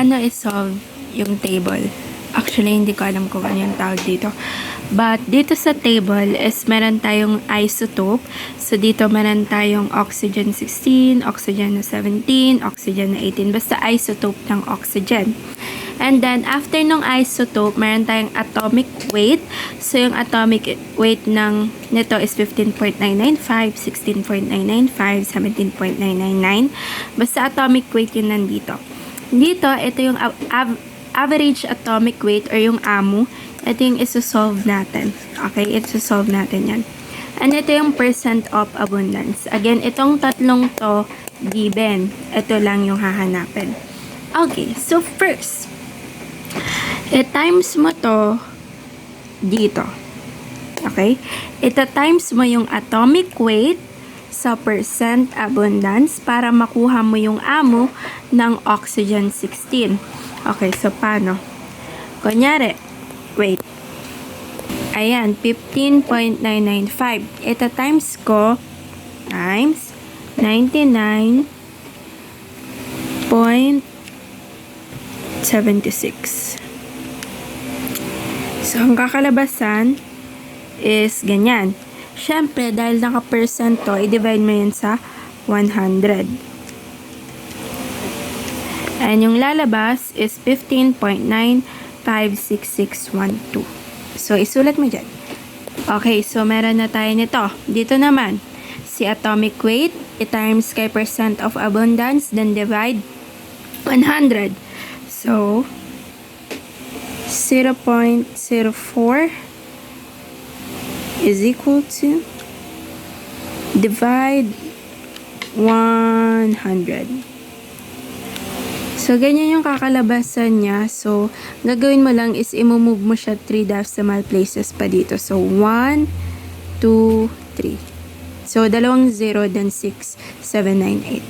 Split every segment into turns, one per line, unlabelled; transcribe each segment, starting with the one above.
paano isolve yung table. Actually, hindi ko alam kung ano yung tawag dito. But, dito sa table is meron tayong isotope. So, dito meron tayong oxygen 16, oxygen na 17, oxygen na 18. Basta isotope ng oxygen. And then, after nung isotope, meron tayong atomic weight. So, yung atomic weight ng nito is 15.995, 16.995, 17.999. Basta atomic weight yun nandito. Dito, ito yung av- av- average atomic weight or yung AMU. Ito yung isosolve natin. Okay, isosolve natin yan. And ito yung percent of abundance. Again, itong tatlong to, given. Ito lang yung hahanapin. Okay, so first, i-times mo to dito. Okay? Ito times mo yung atomic weight sa percent abundance para makuha mo yung amo ng oxygen 16. Okay, so paano? Kunyari, wait. Ayan, 15.995. Ito times ko times 99.76. So, ang kakalabasan is ganyan. Siyempre, dahil naka-percent to, i-divide mo yun sa 100. And yung lalabas is 15.9566612. So, isulat mo dyan. Okay, so meron na tayo nito. Dito naman, si atomic weight, i-times kay percent of abundance, then divide 100. So, 0.04 is equal to divide 100. So, ganyan yung kakalabasan niya. So, gagawin mo lang is imumove mo siya 3 decimal places pa dito. So, 1, 2, 3. So, dalawang 0, then 6, 7, 9,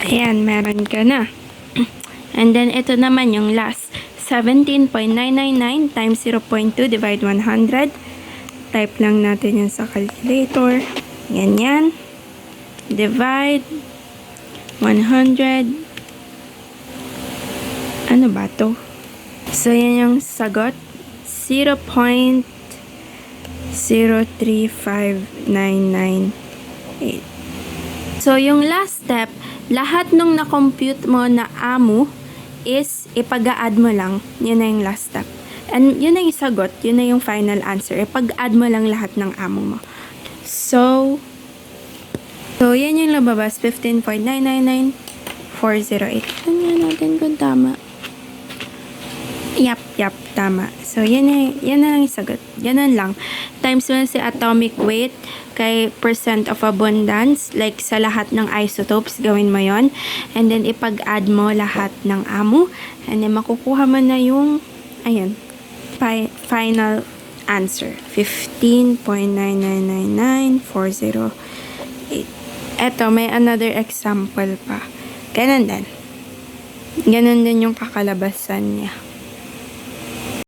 8. Ayan, meron ka na. And then, ito naman yung last. 17.999 times 0.2 divide 100. Type lang natin yan sa calculator. Ganyan. Divide 100 ano ba to? So, yan yung sagot. 0.035998. So, yung last step, lahat nung na-compute mo na AMU is ipag-add mo lang. Yun na yung last step. And yun na yung sagot. Yun na yung final answer. Ipag-add mo lang lahat ng AMU mo. So, so yan yung lababas. 15.999408. Tingnan natin kung tama. Yap, yap, tama. So, yan na, yan na lang yung sagot. Ganun lang. Times mo si atomic weight kay percent of abundance. Like, sa lahat ng isotopes, gawin mo yon And then, ipag-add mo lahat ng AMU. And then, makukuha mo na yung, ayan, fi- final answer. 15.9999408. Eto, may another example pa. Ganun din. Ganun din yung kakalabasan niya.